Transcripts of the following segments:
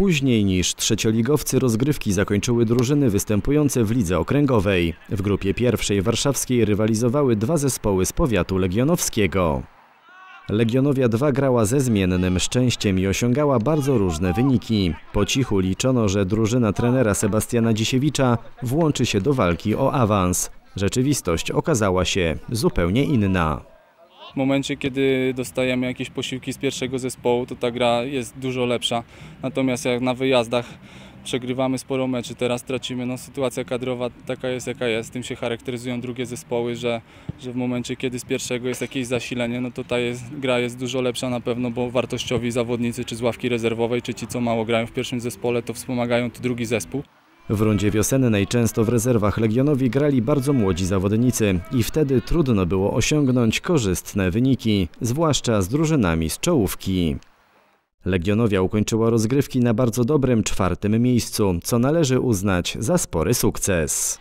Później niż trzecioligowcy rozgrywki zakończyły drużyny występujące w lidze okręgowej. W grupie pierwszej warszawskiej rywalizowały dwa zespoły z powiatu legionowskiego. Legionowia 2 grała ze zmiennym szczęściem i osiągała bardzo różne wyniki. Po cichu liczono, że drużyna trenera Sebastiana Dzisiewicza włączy się do walki o awans. Rzeczywistość okazała się zupełnie inna. W momencie, kiedy dostajemy jakieś posiłki z pierwszego zespołu, to ta gra jest dużo lepsza. Natomiast jak na wyjazdach przegrywamy sporo meczy, teraz tracimy, no sytuacja kadrowa taka jest jaka jest. Tym się charakteryzują drugie zespoły, że, że w momencie, kiedy z pierwszego jest jakieś zasilenie, no to ta jest, gra jest dużo lepsza na pewno, bo wartościowi zawodnicy, czy z ławki rezerwowej, czy ci, co mało grają w pierwszym zespole, to wspomagają drugi zespół. W rundzie wiosennej często w rezerwach Legionowi grali bardzo młodzi zawodnicy i wtedy trudno było osiągnąć korzystne wyniki, zwłaszcza z drużynami z czołówki. Legionowia ukończyła rozgrywki na bardzo dobrym czwartym miejscu, co należy uznać za spory sukces.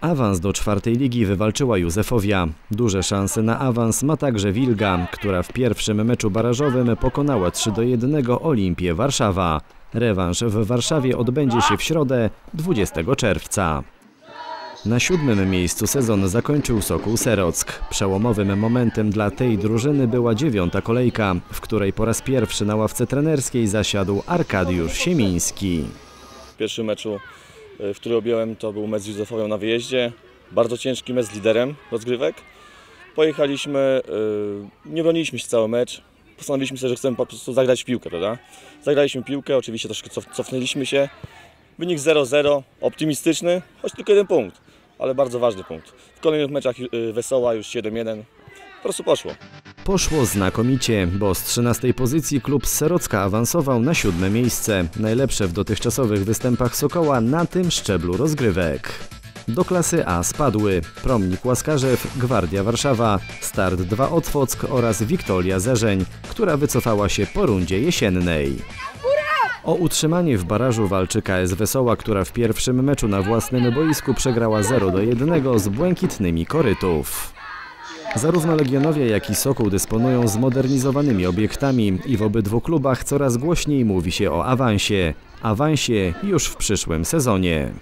Awans do czwartej ligi wywalczyła Józefowia. Duże szanse na awans ma także Wilga, która w pierwszym meczu barażowym pokonała 3 do 1 Olimpię Warszawa. Rewanż w Warszawie odbędzie się w środę 20 czerwca. Na siódmym miejscu sezon zakończył Sokół Serock. Przełomowym momentem dla tej drużyny była dziewiąta kolejka, w której po raz pierwszy na ławce trenerskiej zasiadł Arkadiusz Siemiński. W pierwszym meczu, w który objąłem, to był mecz z Józefowią na wyjeździe. Bardzo ciężki mecz z liderem rozgrywek. Pojechaliśmy, y, nie broniliśmy się cały mecz. Postanowiliśmy sobie, że chcemy po prostu zagrać piłkę, prawda? Zagraliśmy piłkę, oczywiście troszkę cof- cofnęliśmy się. Wynik 0-0, optymistyczny, choć tylko jeden punkt, ale bardzo ważny punkt. W kolejnych meczach y, Wesoła już 7-1. Po prostu poszło. Poszło znakomicie, bo z 13 pozycji klub z Serocka awansował na siódme miejsce, najlepsze w dotychczasowych występach Sokoła na tym szczeblu rozgrywek. Do klasy A spadły Promnik Łaskarzew, Gwardia Warszawa, Start 2 Otwock oraz Wiktoria Zerzeń, która wycofała się po rundzie jesiennej. O utrzymanie w barażu walczy KS Wesoła, która w pierwszym meczu na własnym boisku przegrała 0 do 1 z błękitnymi korytów. Zarówno Legionowie, jak i Sokół dysponują zmodernizowanymi obiektami i w obydwu klubach coraz głośniej mówi się o awansie. Awansie już w przyszłym sezonie.